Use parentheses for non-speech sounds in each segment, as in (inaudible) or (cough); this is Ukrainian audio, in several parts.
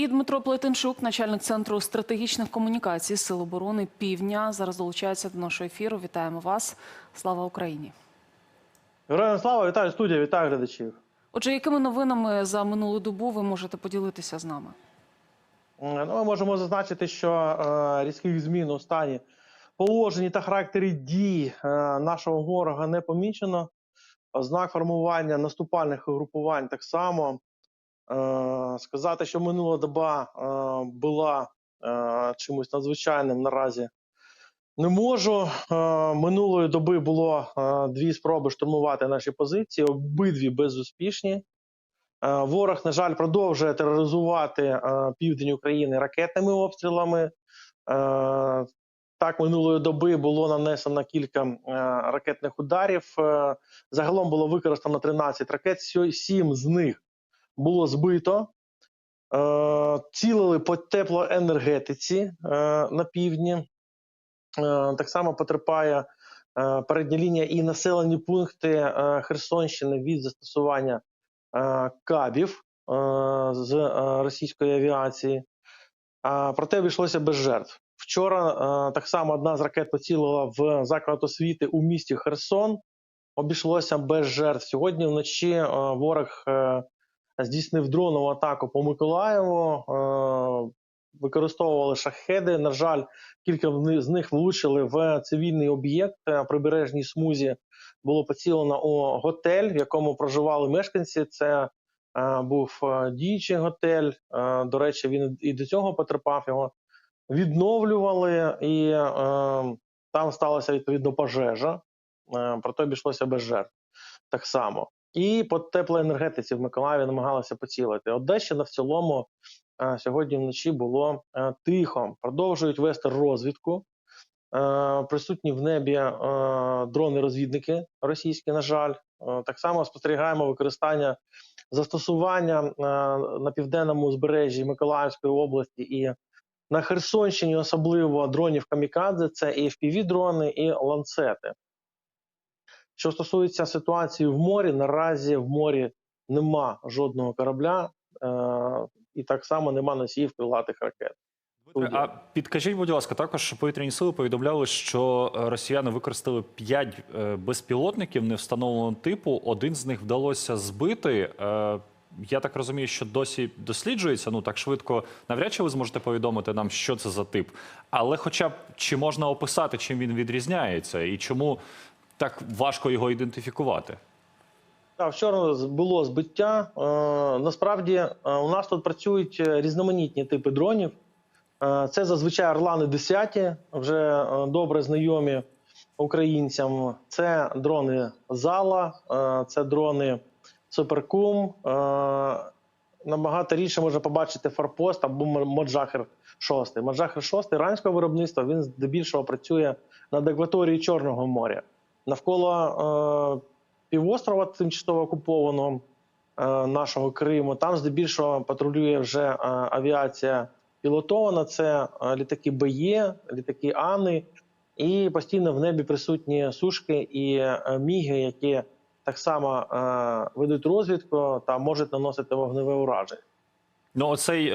І Дмитро Плетенчук, начальник центру стратегічних комунікацій Сил оборони Півдня, зараз долучається до нашого ефіру. Вітаємо вас. Слава Україні! Героям слава, вітаю студія, вітаю глядачів. Отже, якими новинами за минулу добу ви можете поділитися з нами? Ну, ми можемо зазначити, що е, різких змін у стані положенні та характері дій е, нашого ворога не помічено. Ознак формування наступальних угрупувань так само. Е, сказати, що минула доба е, була е, чимось надзвичайним наразі не можу. Минулої доби було дві спроби штурмувати наші позиції, обидві безуспішні. Ворог, на жаль, продовжує тероризувати південь України ракетними обстрілами. Так, минулої доби було нанесено кілька ракетних ударів. Загалом було використано 13 ракет, 7 з них було збито. Е, Цілили по теплоенергетиці е, на півдні. Е, Так само потерпає передня лінія і населені пункти Херсонщини від застосування кабів з російської авіації. Проте обійшлося без жертв. Вчора так само одна з ракет поцілила в заклад освіти у місті Херсон. Обійшлося без жертв. Сьогодні вночі ворог здійснив дронову атаку по Миколаєву. е, Використовували шахеди. На жаль, кілька з них влучили в цивільний об'єкт е, прибережній смузі було поцілено у готель, в якому проживали мешканці. Це е, був е, діючий готель. Е, до речі, він і до цього потерпав його. Відновлювали, і е, там сталася відповідно пожежа. Проте обійшлося без жертв так само. І по теплоенергетиці в Миколаєві намагалися поцілити. Одещина в цілому е, сьогодні вночі було е, тихо. Продовжують вести розвідку. Е, присутні в небі дрони-розвідники російські, на жаль. Так само спостерігаємо використання застосування на південному узбережжі Миколаївської області і на Херсонщині, особливо дронів камікадзе, це і FPV-дрони, і ланцети. Що стосується ситуації в морі, наразі в морі нема жодного корабля, е, і так само нема носіїв крилатих ракет. А підкажіть, будь ласка, також повітряні сили повідомляли, що е, росіяни використали п'ять е, безпілотників невстановленого типу. Один з них вдалося збити. Е, Я так розумію, що досі досліджується. Ну так швидко навряд чи ви зможете повідомити нам, що це за тип. Але, хоча б чи можна описати, чим він відрізняється, і чому так важко його ідентифікувати? Так, вчора було збиття. Е, насправді е, у нас тут працюють е, різноманітні типи дронів. Це зазвичай Орлани 10, вже добре знайомі українцям. Це дрони Зала, це дрони Суперкум. Набагато рідше можна побачити Форпост або Моджахер 6. Моджахер 6 іранського виробництва він здебільшого працює над акваторією Чорного моря. Навколо е, півострова тимчасово окупованого е, нашого Криму. Там здебільшого патрулює вже е, авіація пілотована. Це літаки БЄ, літаки Ани, і постійно в небі присутні сушки і міги, які так само ведуть розвідку та можуть наносити вогневе ураження. Ну, оцей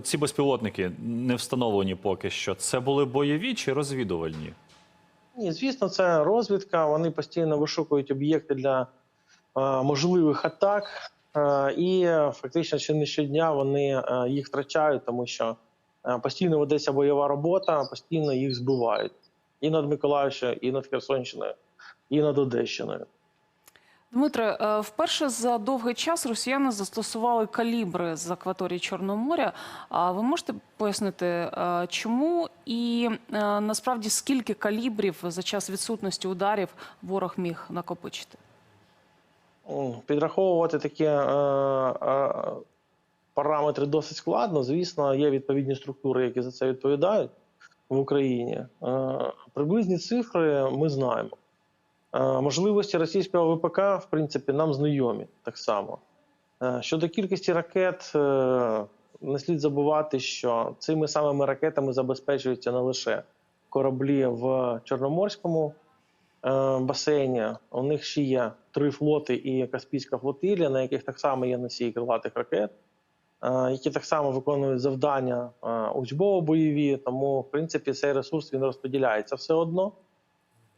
ці безпілотники не встановлені поки що. Це були бойові чи розвідувальні? Ні, звісно, це розвідка. Вони постійно вишукують об'єкти для е, можливих атак, е, і фактично ще не щодня вони е, їх втрачають, тому що е, постійно ведеться бойова робота, постійно їх збивають і над Миколаївщиною, і над Херсонщиною, і над Одещиною. Дмитре, е, вперше за довгий час росіяни застосували калібри з акваторії Чорного моря. А ви можете пояснити, е, чому і е, насправді скільки калібрів за час відсутності ударів ворог міг накопичити? Підраховувати такі е, е, параметри досить складно. Звісно, є відповідні структури, які за це відповідають в Україні. Е, приблизні цифри ми знаємо. Е, можливості російського ВПК, в принципі, нам знайомі так само. Е, щодо кількості ракет, е, не слід забувати, що цими самими ракетами забезпечуються не лише кораблі в Чорноморському басейні. У них ще є три флоти і Каспійська флотилія, на яких так само є носії крилатих ракет. які так само виконують завдання учбово-бойові. Тому, в принципі, цей ресурс він розподіляється все одно.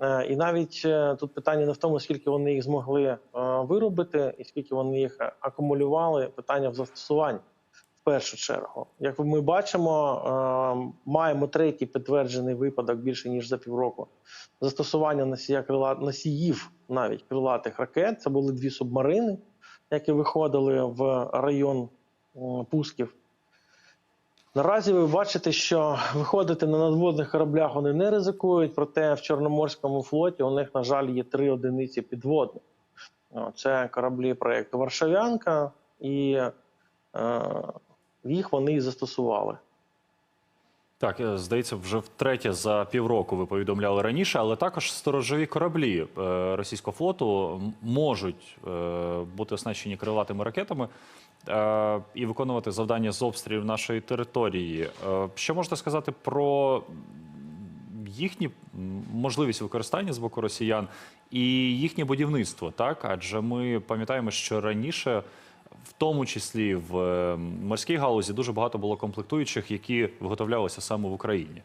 Е, І навіть е, тут питання не в тому, скільки вони їх змогли е, виробити, і скільки вони їх акумулювали. Питання в застосуванні в першу чергу. Як ми бачимо, маємо третій підтверджений випадок більше ніж за півроку застосування носія крила носіїв навіть крилатих ракет. Це були дві субмарини, які виходили в район пусків. Наразі ви бачите, що виходити на надводних кораблях вони не ризикують, проте в Чорноморському флоті у них, на жаль, є три одиниці підводних. Це кораблі проєкту Варшавянка, і е, їх вони і застосували. Так, е, здається, вже втретє за півроку ви повідомляли раніше, але також сторожові кораблі е, російського флоту можуть е, бути оснащені крилатими ракетами і виконувати завдання з обстрілів нашої території. Е, Що можете сказати про їхні можливість використання з боку росіян і їхнє будівництво? Так, адже ми пам'ятаємо, що раніше. В тому числі в е, морській галузі дуже багато було комплектуючих, які виготовлялися саме в Україні.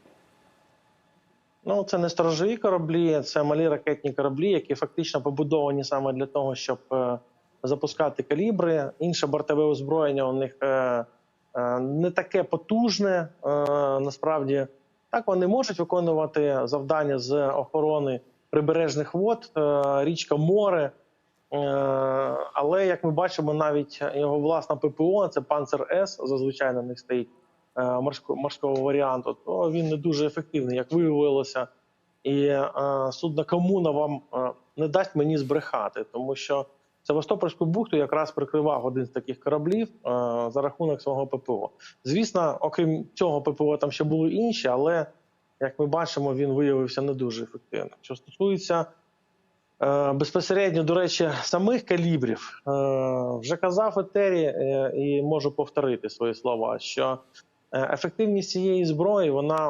Ну, це не сторожові кораблі, це малі ракетні кораблі, які фактично побудовані саме для того, щоб е, запускати калібри. Інше бортове озброєння у них е, е, не таке потужне. Е, насправді, так вони можуть виконувати завдання з охорони прибережних вод, річка море. Але як ми бачимо, навіть його власна ППО, це Панцер С, зазвичай на них стоїть морсько- морського варіанту, то він не дуже ефективний, як виявилося. І судна комуна вам не дасть мені збрехати, тому що Севастопольську бухту якраз прикривав один з таких кораблів е, за рахунок свого ППО. Звісно, окрім цього ППО, там ще були інші, але як ми бачимо, він виявився не дуже ефективним. Що стосується Е, Безпосередньо, до речі, самих калібрів е, вже казав етері і можу повторити свої слова, що ефективність цієї зброї вона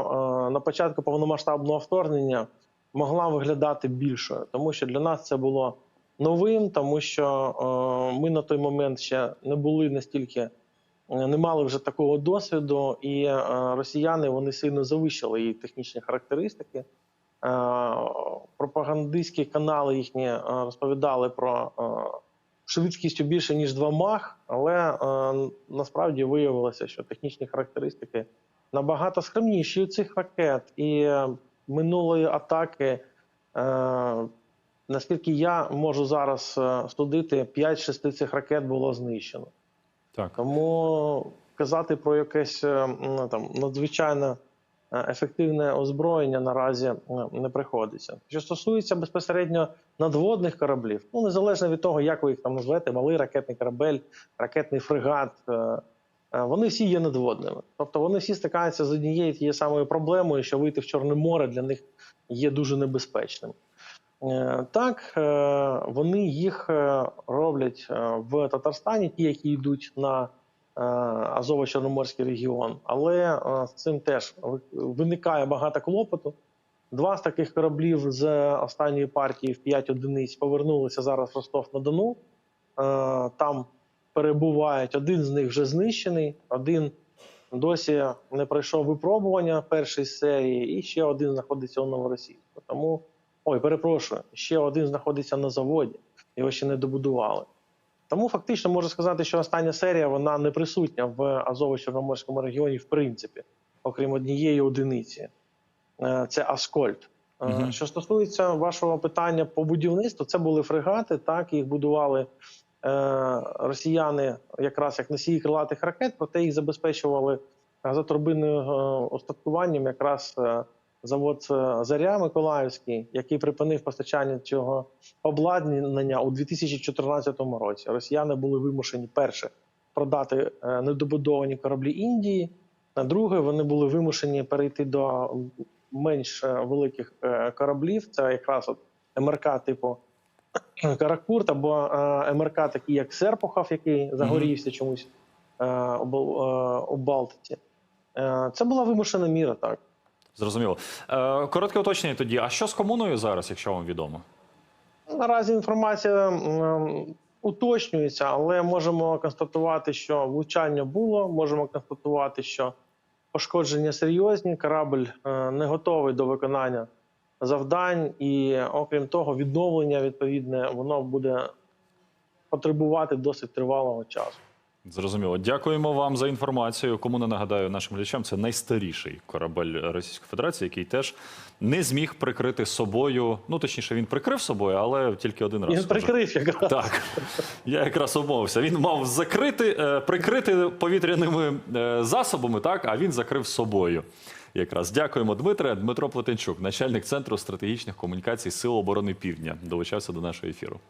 на початку повномасштабного вторгнення могла виглядати більшою, тому що для нас це було новим, тому що е, ми на той момент ще не були настільки, е, не мали вже такого досвіду, і е, росіяни вони сильно завищили її технічні характеристики. Пропагандистські канали їхні розповідали про швидкістю більше ніж 2 мах, але насправді виявилося, що технічні характеристики набагато скромніші у цих ракет. І минулої атаки, наскільки я можу зараз е, судити, 5-6 цих ракет було знищено. Так. Тому казати про якесь е, там надзвичайно е, ефективне озброєння наразі не приходиться. Що стосується безпосередньо надводних кораблів, ну незалежно від того, як ви їх там назвете, малий ракетний корабель, ракетний фрегат. Вони всі є надводними, тобто вони всі стикаються з однією тією самою проблемою, що вийти в Чорне море для них є дуже небезпечним. Е, Так, е, вони їх е, роблять в Татарстані, ті, які йдуть на Азово-Чорноморський регіон, але з цим теж виникає багато клопоту. Два з таких кораблів з останньої партії в 5 одиниць повернулися зараз в Ростов-на-Дону. Е, Там перебувають. Один з них вже знищений, один досі не пройшов випробування першої серії, і ще один знаходиться у Новоросійську. Тому, ой, перепрошую, ще один знаходиться на заводі, його ще не добудували. Тому фактично можу сказати, що остання серія вона не присутня в Азово-Чорноморському регіоні, в принципі, окрім однієї одиниці. Е, Це Аскольд. Мгм. Що стосується вашого питання по будівництву, це були фрегати, так їх будували е, росіяни якраз як носії крилатих ракет, проте їх забезпечували газотурбинним устаткуванням якраз завод е, Заря Миколаївський, який припинив постачання цього обладнання у 2014 році. Росіяни були вимушені перше продати е, недобудовані кораблі Індії. На друге, вони були вимушені перейти до менш е, великих кораблів. Це якраз от МРК типу (clears throat) Каракурт або МРК, такий як Серпухов, який загорівся чомусь у Балтиці. Це була вимушена міра, так. Зрозуміло. Е, коротке уточнення тоді. А що з комуною зараз, якщо вам відомо? Наразі інформація уточнюється, але можемо констатувати, що влучання було. Можемо констатувати, що пошкодження серйозні. Корабль е, не готовий до виконання завдань, і окрім того, відновлення відповідне воно буде потребувати досить тривалого часу. Зрозуміло. Дякуємо вам за інформацію. Кому не нагадаю нашим глядачам, це найстаріший корабель Російської Федерації, який теж не зміг прикрити собою. Ну точніше, він прикрив собою, але тільки один раз. Він прикрив якраз. Так, я якраз обмовився. Він мав закрити, е, прикрити повітряними е, засобами, так, а він закрив собою. Якраз дякуємо, Дмитре. Дмитро Плетенчук, начальник центру стратегічних комунікацій Сил оборони Півдня, долучався до нашого ефіру.